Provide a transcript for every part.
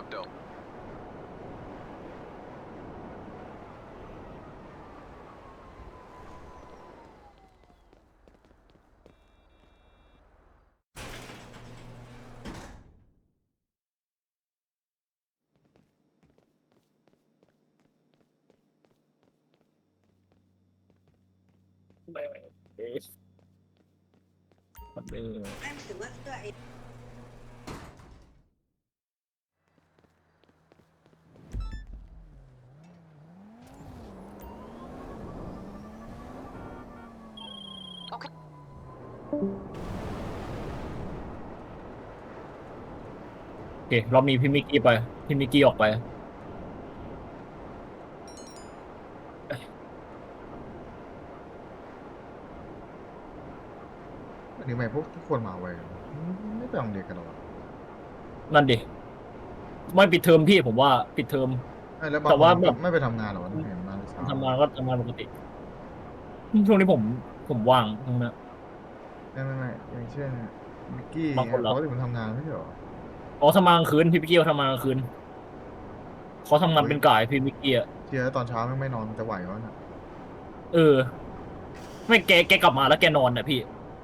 What up, though? นั่นถื เสื้อไอ้โอเครอบนี้พี่มิกกี้ไปพี่มิกกี้ออกไป อันนี้ทำไมพวกทุกคนมาไวกันวะไม่ไปโรงเรียนกันหรอวะนั่นดิไม่ปิดเทอมพี่ผมว่าปิดเทอมไอ้แล้วบางแต่ว่าคนแบบ ไม่ไปทำงานเหรอวะเห็นมาเช้าทำงานก็ทำงานปกติช่วงนี้ผมผมว่างตรงนั้น ไม่ไม่ไม่อย่างเช่นมิกกี้บางคนเหรอ เขาถึงมันทำงานไม่ใช่เหรอ อ๋อทำงานกลางคืนพี่มิกกี้เขาทำงานกลางคืนเขาทำงานเป็นก่ายพี่มิกกี้อะเทียตอนเช้าไม่ไม่นอนมันจะไหววะน่ะเออ ไม่แกแกกลับมาแล้วแกนอนน่ะพี่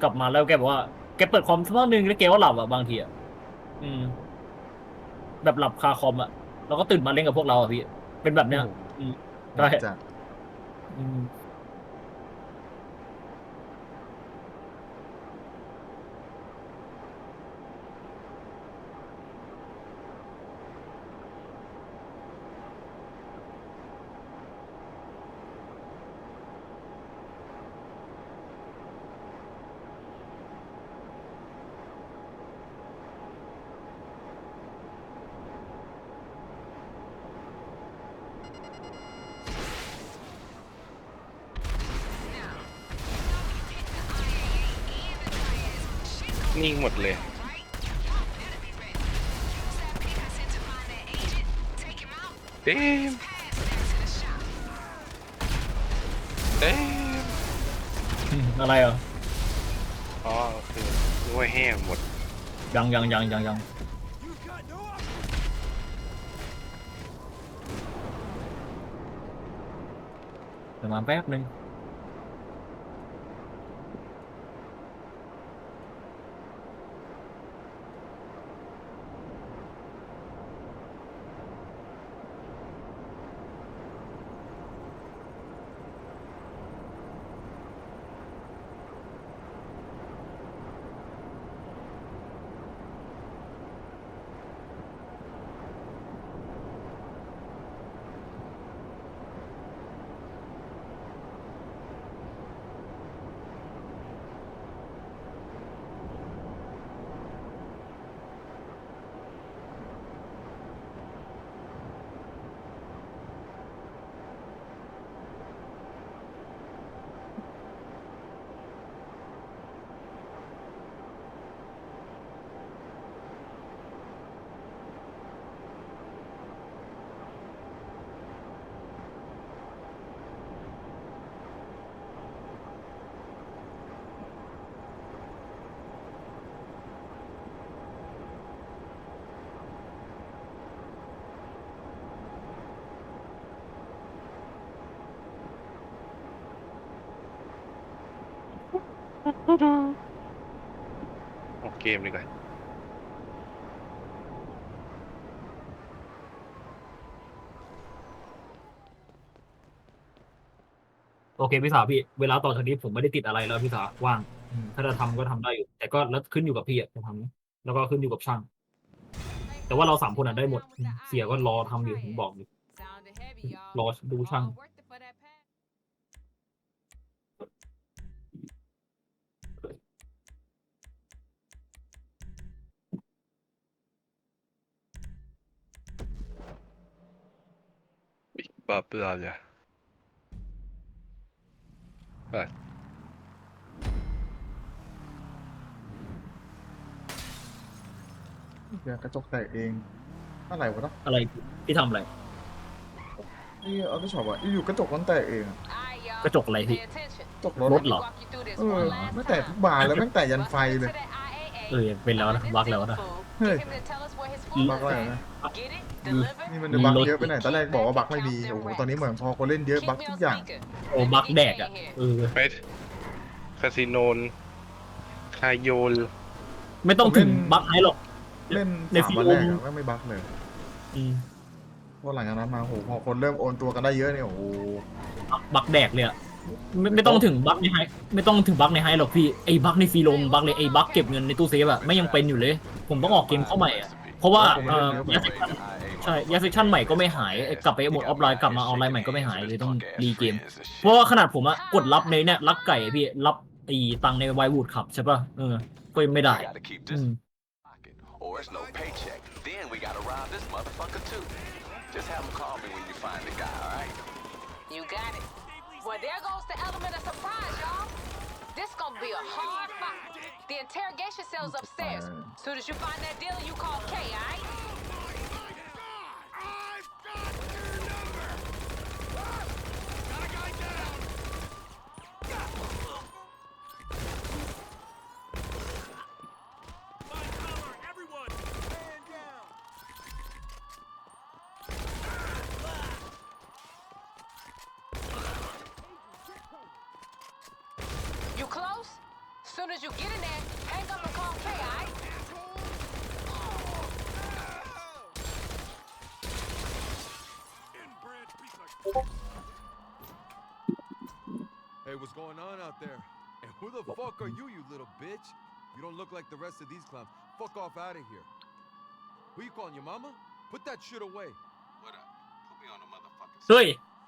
กลับมาแล้วแกบอกว่าแกเปิดคอมสักพักหนึ่งแล้วแกก็หลับอะบางทีอะอืม แบบหลับคาคอมอะแล้วก็ตื่นมาเล่นกับพวกเราอะพี่ เป็นแบบเนี้ย อืมใช่จัดอืม นิ่งหมดเลยเต็มเต็มอะไรอะอ๋อโอเคนึกว่าแห้งหมด ยังยังยังยังยัง เดี๋ยวม โอกเกมดีกว่โอเคพี่สาวพี่เวลาต่อจากนี้ผมไม่ได้ติดอะไรแล้วพี่สาวว่างถ้าจะทำก็ทำได้อยู่ แต่ก็แล้วขึ้นอยู่กับพี่จะทำไหมแล้วก็ขึ้นอยู่กับช่าง แต่ว่าเราสามคนอะได้หมดเสียก็รอทำอยู่ผมบอกอยู่ รอดูช่าง บ้าเปล่าเลยไปเดี๋ยวกระจกแตกเองอะไรวะเนาะอะไรพี่ทำอะไร นี่เอาที่ช็อปอะอยู่ๆกระจกมันแตกเองอะ Alright, y'all. กระจกอะไรพี่ Pay attention. กระจกรถรถเหรอ Walk you through this เออ one last ไม่แตก time. ทุกบานแล้วแม่งแตกยันไฟ Bust เลย into that IAA. เออเป็นแล้วนะ Find บัก this แล้วนะ fool. เฮ้ย Get him to tell us where his food บัก is อะไร at. นะ Get it? Deliver? นี่มันบักเยอะไปไหนอยตอนแรกบอกว่าบักไม่มีโอ้โหตอนนี้เหมือนพอคนเล่นเยอะ Keep บัก me ทุ on กอย่าง speaker. โอ้บักแดกอะเออไปคาสิโนนคาโยนไม่ต้องถึงบักให้หรอก เล่นในสามฟีวันโอแรกอะแม่งไม่บักเลยอืมเพราะหลังจากนั้นมาโอ้โหพอคนเริ่มโอนตัวกันได้เยอะเนี่ยโอ้โหบักแดกเลยอะ ไม่ไม่ต้องถึงบักในไฮไม่ต้องถึงบักในไฮหรอกพี่ไอ้บักในฟรีโลมบักเลยไอ้บักเก็บเงินในตู้เซฟอะไม่ยังเป็นอยู่เลย ผมต้องออกเกมเข้าใหม่อะเพราะว่าเอ่อยาเซชันใช่ยาเซชันใหม่ก็ไม่หายไอ้กลับไปหมดออฟไลน์กลับมาออนไลน์ใหม่ก็ไม่หายเลยต้องรีเกม เพราะว่าขนาดผมอะกดรับในเนี่ยรับไก่อะพี่รับไอ้ตังค์ในไววูดขับใช่ป่ะเออก็ยังไม่ได้ Gotta keep อื this ม pocket, or it's no paycheck. Then we gotta rob this motherfucker too. Just have him call me when you find the guy, alright? You got it. Well, there goes the element of surprise, y'all. This gonna be a hard fight. The interrogation cell's upstairs. Soon as you find that dealer, you call K, alright? You close? Soon as you get in there, hang up and call K, alright? Hey, what's going on out there? And who the fuck are you, you little bitch? You don't look like the rest of these clowns. Fuck off out of here. Who you calling your mama? Put that shit away. What up? Put me on a motherfucking เฮ้ย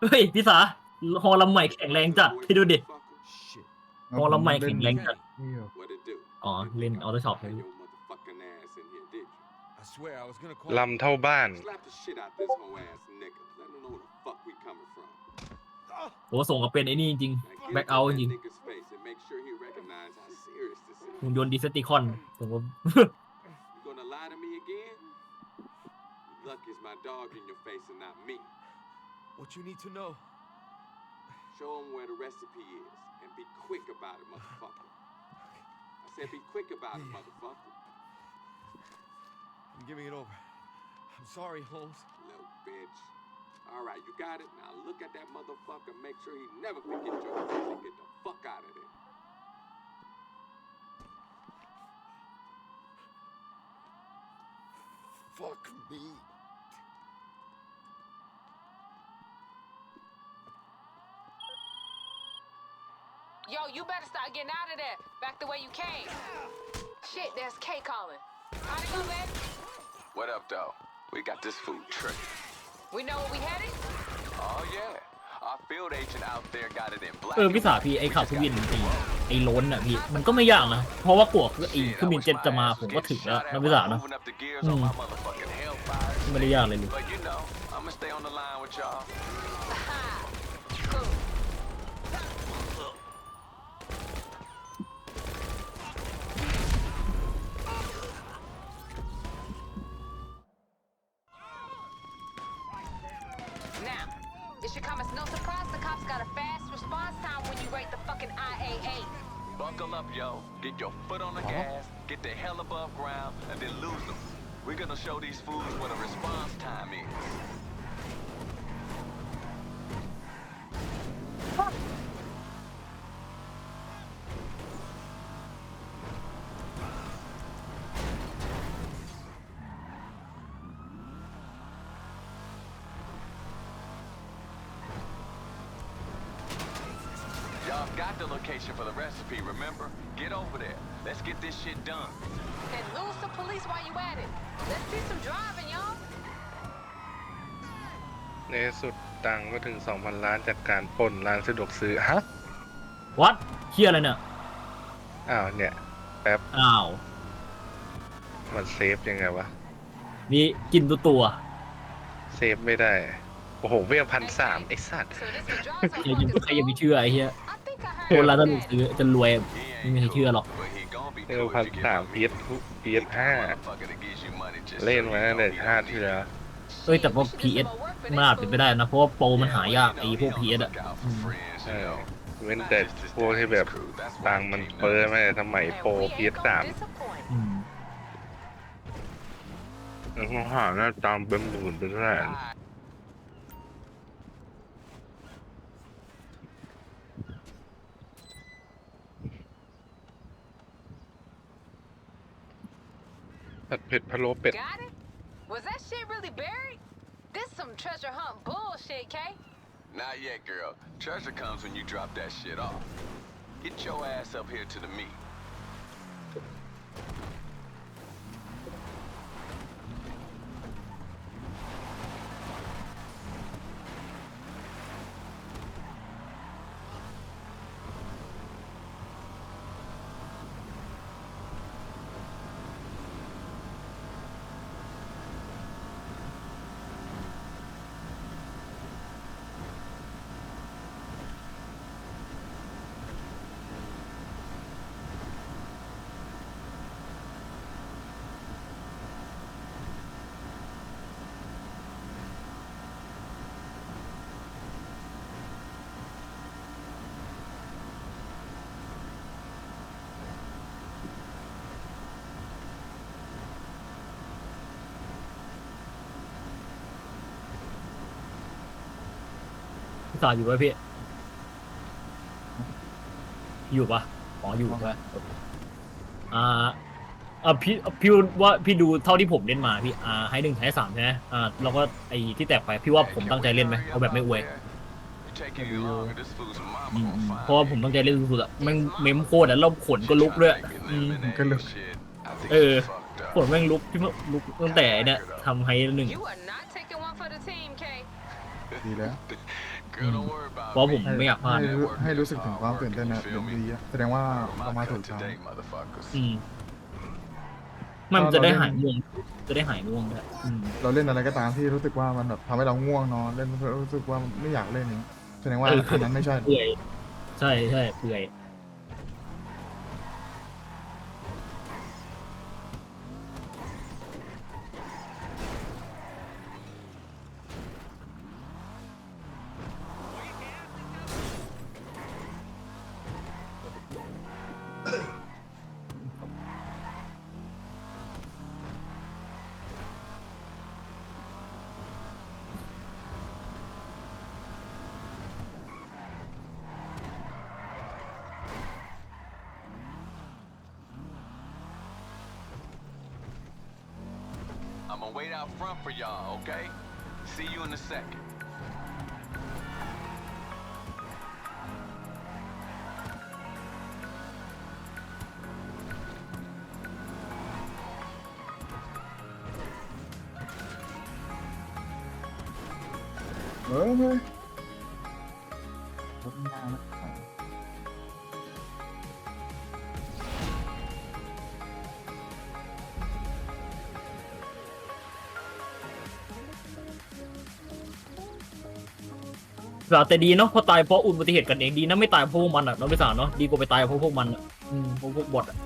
เฮ้ยพี่สาฮอลำใหม่แข็งแรงจัดพี่ดูดิ Shit. ฮอลำใหม่แข็งแรงจัดนี่เหรอ What it do? อ๋อ เล่นออโต้ช็อป Had your motherfucking ass in here, did you? I swear I was gonna call ลำเท่าบ้าน Slap the shit out this whole ass nigga. Let him know where the fuck we coming from. โอ้ส่งกับเป็นไอ้นี่จริง Now get Back up in out that jing. nigga's face and make sure he recognize how serious this is. หุ่นยนต์ดิสติคอนผมว่า You gonna lie to me again? Lucky it's my dog in your face and not me. What you need to know. Show him where the recipe is and be quick about it, motherfucker. I said be quick about it, motherfucker. I'm giving it over. I'm sorry, Holmes. Little bitch. All right, you got it. Now look at that motherfucker. Make sure he never forgets your face and get the fuck out of there. Fuck me. Yo, you better start getting out of there. Back the way you came. Shit, there's K calling. How'd it go, baby? What up, though? We got this food tricked. We know where we headed? Oh, yeah. Our field agent out there got it in black. เออพี่สาพี่ไอ้ข่าวเครื่องบินไอ้ไอ้ล้นอะพี่มันก็ไม่ยากนะ เพราะว่ากลัวไอ้เครื่องบินเจ็ตจะมาผมก็ถึงแล้วนะพี่สานะ Moving up the gears Mm. on my motherfucking hellfire. ไม่ได้ยากเลยลูก Buckle up, yo. Get your foot on the uh-huh. gas, get the hell above ground, and then lose them. We're gonna show these fools what a response time is. Y'all got the location for the recipe, remember? Get over there. Let's get this shit done. And lose some police while you at it. Let's see some driving, y'all. ในที่สุดตังค์ก็ถึง 2,000 ล้านจากการปล้นร้านสะดวกซื้อฮะวัดเฮียอะไรเนี่ย อ้าวเนี่ย แป๊บ อ้าว มันเซฟยังไงวะ นี่กินตัวตัวเซฟไม่ได้ โอ้โห เวลพันสามไอ้สัตว์ So this the drive ใครจะใครจะไปเชื่อไอ้เฮีย I think I คน heard. ร้านสะดวกซื้อจะรวย He ไม่มีใครเชื่อหรอก but he gonna be เวล cool พัน if you สาม get เพียเพียห้า motherfucker that gives you money just เล่น so มา you ตั้ง know แต่ we ชาติ don't ที่ need แล้วเอ้ยแต่ว่า PS มันอาจเป็นไปได้นะ เพราะว่าโปรมันหายากไอ้พวก PS อะ Look out อื for ม friends, เอ you อ know. เว้นแต่พวกที่แบบตังค์มันเฟ้อมาแต่สมัย And โปร we เพีย ain't สาม gonna disappoint. อืมแล้วก็หาหน้าตามเป็นหมื่นเป็นแสน ผัดเผ็ดพะโล้เป็ด Got it? Was that shit really buried? This some treasure hunt bullshit, K. Not yet, girl. Treasure comes when you drop that shit off. Get your ass up here to the meet. พี่ตาอยู่ไหมพี่ อยู่ปะอ๋ออยู่ใช่ไหมอ่าอ่าพี่พี่ว่าพี่ดูเท่าที่ผมเล่นมาพี่อ่าให้หนึ่งให้สามใช่ไหมอ่าแล้วก็ไอ้ที่แตกไปพี่ว่าผมตั้งใจเล่นไหมเอาแบบไม่อวย You take any longer, this fool's mama อืม gonna find เพราะว่าผมตั้งใจเล่นสุดๆอะแม่งเมมโคตรแล้วเราขนก็ลุกด้วยอืม ก็ลุกเออ ขนแม่งลุกที่ลุกตั้งแต่เนี่ยทำให้หนึ่ง You are not taking one for the team, K. ดีแล้ว Girl, don't worry about เพราะผม me. ไม่อยากพลาดให้รู้ให้รู้สึกถึงความตื่นเต้นนะเดี๋ยวดีอะแสดงว่าเรามาถูกทาง today, motherfuckers. อืมมันจะได้หายง่วง จะได้หายง่วงด้วยอืม เราเล่นอะไรก็ตามที่รู้สึกว่ามันแบบทำให้เราง่วงนอนเล่นแล้วรู้สึกว่าไม่อยากเล่นนี้แสดงว่าเออ อันนั้นไม่ใช่ เปื่อย ใช่ใช่เปื่อย I'm gonna wait out front for y'all, okay? See you in a second. สาแต่ดีเนาะเพราะตายเพราะอุบัติเหตุกันเองดีนะไม่ตายเพราะพวกมันอะนาะไม่สาวเนาะดีกว่าไปตายเพราะพวกมันอะอืมพราะพวกบอทอะ